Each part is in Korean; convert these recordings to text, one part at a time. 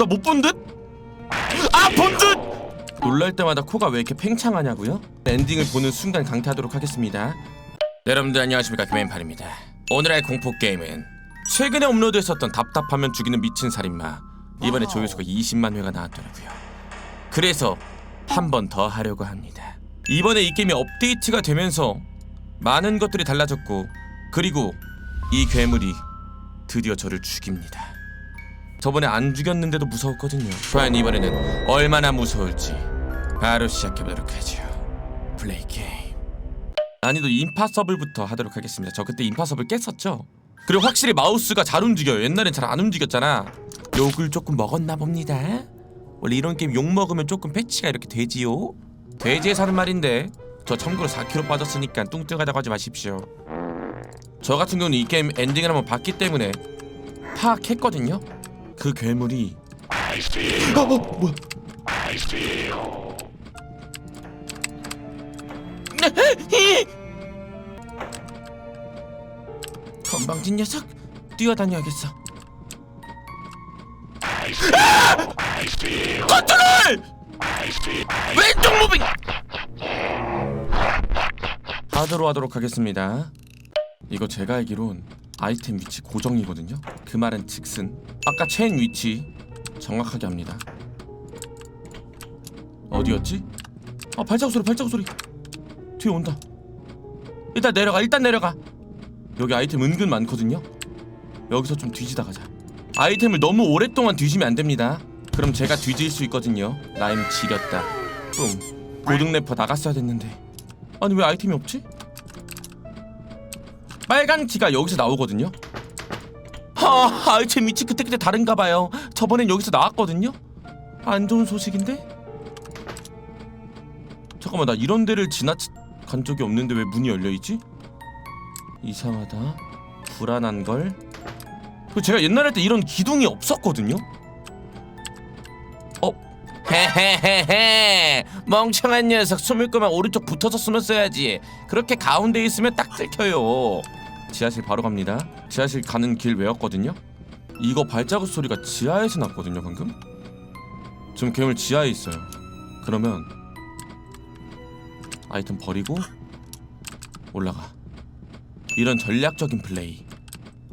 나 못 본 듯? 아, 본 듯! 놀랄 때마다 코가 왜 이렇게 팽창하냐고요? 엔딩을 보는 순간 강퇴하도록 하겠습니다. 네, 여러분들 안녕하십니까 김앤팔입니다. 오늘의 공포 게임은 최근에 업로드했었던 답답하면 죽이는 미친 살인마 이번에 조회수가 20만 회가 나왔더라고요. 그래서 한 번 더 하려고 합니다. 이번에 이 게임이 업데이트가 되면서 많은 것들이 달라졌고 그리고 이 괴물이 드디어 저를 죽입니다. 저번에 안 죽였는데도 무서웠거든요. 과연 이번에는 얼마나 무서울지 바로 시작해보도록 하죠. 플레이 게임. 난이도 임파서블부터 하도록 하겠습니다. 저 그때 임파서블 깼었죠. 그리고 확실히 마우스가 잘 움직여요. 옛날엔 잘 안 움직였잖아. 욕을 조금 먹었나 봅니다. 원래 이런 게임 욕 먹으면 조금 패치가 이렇게 되지요. 돼지에 사는 말인데 저 참고로 4kg 빠졌으니까 뚱뚱하다고 하지 마십시오. 저 같은 경우는 이 게임 엔딩을 한번 봤기 때문에 파악했거든요. 그 괴물이 어, 어, 뭐야? 건방진 녀석 뛰어다녀야겠어. 아! 컨트롤! 왼쪽 무빙! 하드로 하도록 하겠습니다. 이거 제가 알기론 아이템 위치 고정이거든요. 그 말은 즉슨 아까 체인 위치 정확하게 합니다. 어디였지? 아 발자국 소리 발자국 소리 뒤에 온다. 일단 내려가 일단 내려가. 여기 아이템 은근 많거든요. 여기서 좀 뒤지다 가자. 아이템을 너무 오랫동안 뒤지면 안 됩니다. 그럼 제가 뒤질 수 있거든요. 라임 지렸다. 뿜. 고등 래퍼 나갔어야 됐는데. 아니 왜 아이템이 없지? 빨간 키가 여기서 나오거든요. 하, 아이템 위치 그때그때 다른가 봐요. 저번엔 여기서 나왔거든요. 안 좋은 소식인데? 잠깐만 나 이런 데를 지나간 적이 없는데 왜 문이 열려 있지? 이상하다. 불안한 걸. 그 제가 옛날에 할때 이런 기둥이 없었거든요. 어? 헤헤헤헤 멍청한 녀석 숨을 거면 오른쪽 붙어서 숨을 써야지 그렇게 가운데 있으면 딱 들켜요 지하실 바로 갑니다. 지하실 가는 길 외웠거든요. 이거 발자국 소리가 지하에서 났거든요 방금? 지금 괴물 지하에 있어요. 그러면 아이템 버리고 올라가. 이런 전략적인 플레이.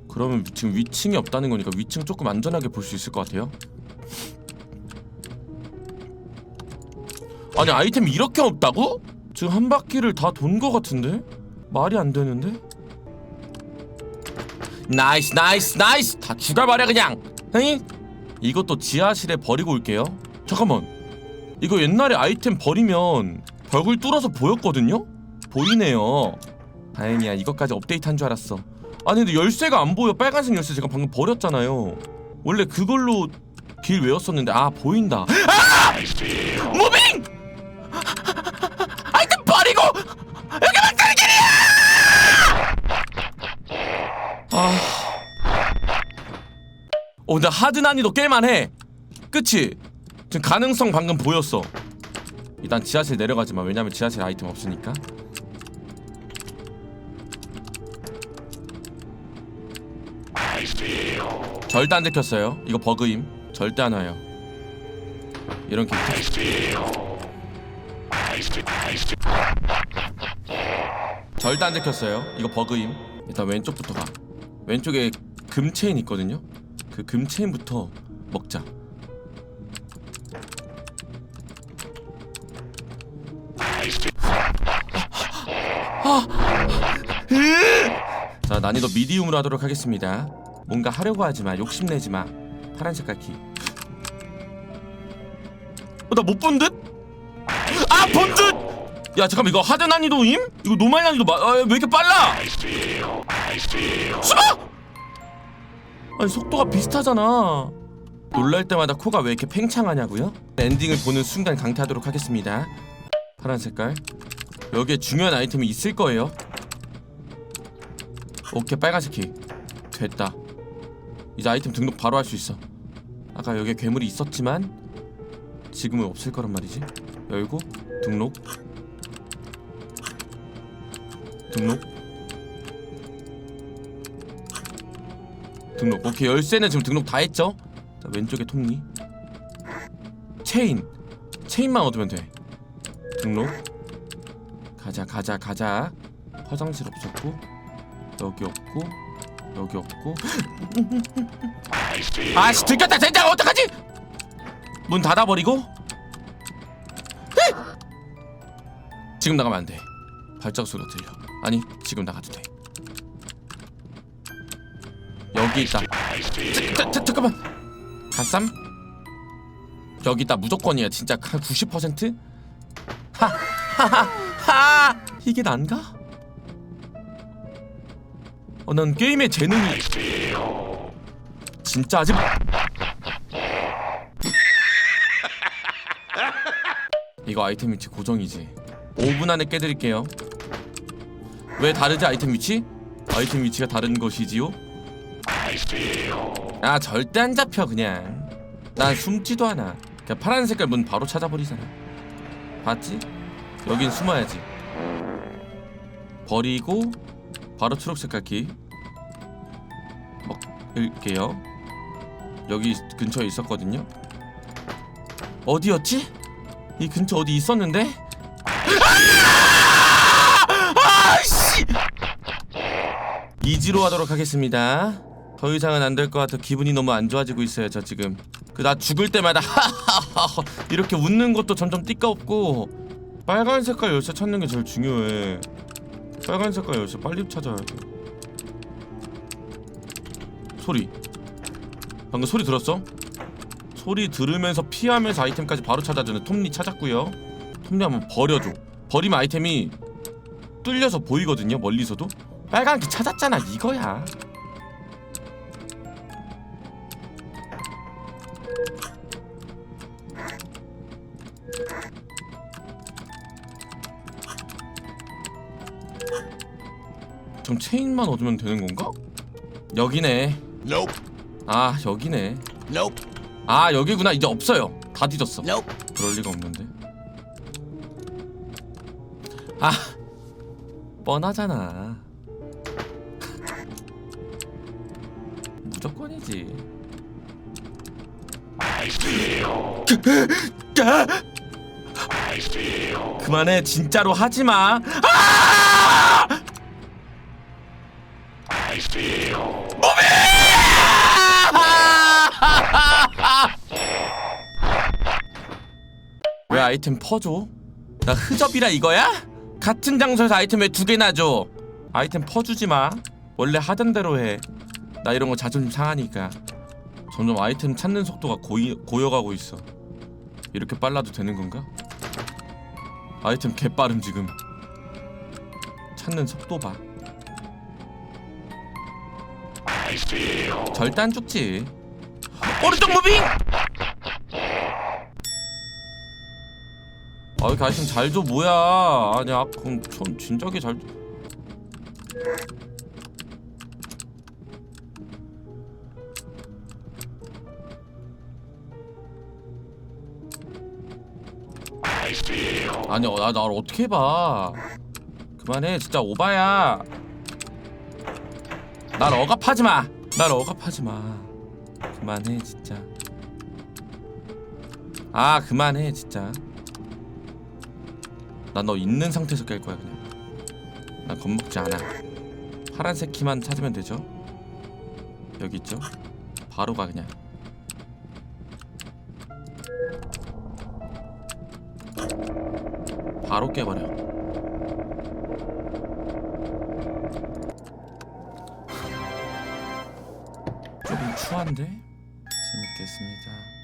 그러면 지금 위층이 없다는 거니까 위층 조금 안전하게 볼 수 있을 것 같아요. 아니 아이템이 이렇게 없다고? 지금 한 바퀴를 다 돈 거 같은데? 말이 안 되는데? 나이스 나이스 나이스! 다 말이야 그냥. 에이? 이것도 지하실에 버리고 올게요. 잠깐만. 이거 옛날에 아이템 버리면 벽을 뚫어서 보였거든요? 보이네요. 다행이야. 이것까지 업데이트한 줄 알았어. 아니 근데 열쇠가 안 보여. 빨간색 열쇠 제가 방금 버렸잖아요. 원래 그걸로 길 외웠었는데 아 보인다. 아! 무빙! 근데 하드 난이도 깰만해. 그치? 지금 가능성 방금 보였어. 일단 지하실 내려가지 마. 왜냐면 지하실 아이템 없으니까. 절대 안 들켰어요. 이거 버그임. 절대 안 와요. 이런 캐릭터. 절대 안 들켰어요. 이거 버그임. 일단 왼쪽부터 가. 왼쪽에 금 체인 있거든요. 그 금 체인부터 먹자. 자 난이도 미디움으로 하도록 하겠습니다. 뭔가 하려고 하지 마. 욕심내지 마. 파란 색깔 키. 어, 나못 본 듯? 아, 본 듯! 야, 잠깐만, 이거 하드 난이도임? 이거 노말 난이도 마, 아, 왜 이렇게 빨라? 숨어! 아니, 속도가 비슷하잖아. 놀랄 때마다 코가 왜 이렇게 팽창하냐고요? 엔딩을 보는 순간 강퇴하도록 하겠습니다. 파란 색깔. 여기에 중요한 아이템이 있을 거예요. 오케이, 빨간색 키. 됐다. 이제 아이템 등록 바로 할 수 있어. 아까 여기에 괴물이 있었지만 지금은 없을 거란 말이지. 열고 등록. 등록. 등록. 오케이 열쇠는 지금 등록 다 했죠? 자 왼쪽에 톱니. 체인. 체인만 얻으면 돼. 등록. 가자 가자 가자. 화장실 없었고. 여기 없고 여기 없고. 아씨 들켰다 된장! 어떡하지? 문 닫아버리고. 에! 지금 나가면 안돼. 발작 소리가 들려. 아니 지금 나가도 돼 여기 있다 자, 자, 잠깐만 갓삼 여기 있다 무조건이야 진짜 한 90%? 하하하하 이게 난가? 어, 난 게임의 재능이 진짜 마. 이거 아이템 위치 고정이지. 5분 안에 깨드릴게요. 왜 다르지 아이템 위치? 아이템 위치가 다른 것이지요? 아 절대 안 잡혀 그냥. 난 숨지도 않아. 그냥 파란 색깔 문 바로 찾아버리잖아. 봤지? 여긴 숨어야지. 버리고 바로 초록 색깔 키 먹을게요. 여기 근처에 있었거든요. 어디였지? 이 근처 어디 있었는데? 아! 아씨! 이지로 하도록 하겠습니다. 더 이상은 안 될 것 같아 기분이 너무 안 좋아지고 있어요 저 지금. 그 나 죽을 때마다 이렇게 웃는 것도 점점 띠까없고 빨간 색깔 열쇠 찾는 게 제일 중요해. 빨간 색깔 열쇠 빨리 찾아야 돼. 소리. 방금 소리 들었어? 소리 들으면서 피하면서 아이템까지 바로 찾아주는 톱니 찾았고요. 톱니 한번 버려줘. 버리면 아이템이 뚫려서 보이거든요. 멀리서도. 빨간 게 찾았잖아. 이거야. 좀 체인만 얻으면 되는 건가? 여기네. Nope. 아 여기네. Nope. 아 여기구나. 이제 없어요. 다 뒤졌어. Nope. 그럴 리가 없는데. 아 뻔하잖아. 무조건이지. 그만해 진짜로 하지 마. 아! 왜 아이템 퍼줘? 나 흐접이라 이거야? 같은 장소에서 아이템 왜 두 개나 줘? 아이템 퍼주지 마. 원래 하던 대로 해. 나 이런 거 자존심 상하니까. 점점 아이템 찾는 속도가 고이, 고여가고 있어. 이렇게 빨라도 되는 건가? 아이템 개빠름 지금. 찾는 속도 봐. 절대 안 죽지. 오른쪽 무빙! 아 이렇게 아이템 잘줘 뭐야 아니 아 그럼 전 진작에 잘 아니 어, 나 나를 어떻게 해봐 그만해 진짜 오바야 날 억압하지 마 날 억압하지 마. 그만해 진짜. 아 그만해 진짜. 난너 있는 상태에서 깰 거야 그냥. 난 겁먹지 않아. 파란색 키만 찾으면 되죠? 여기 있죠? 바로 가 그냥. 바로 깨버려 추한데? 재밌겠습니다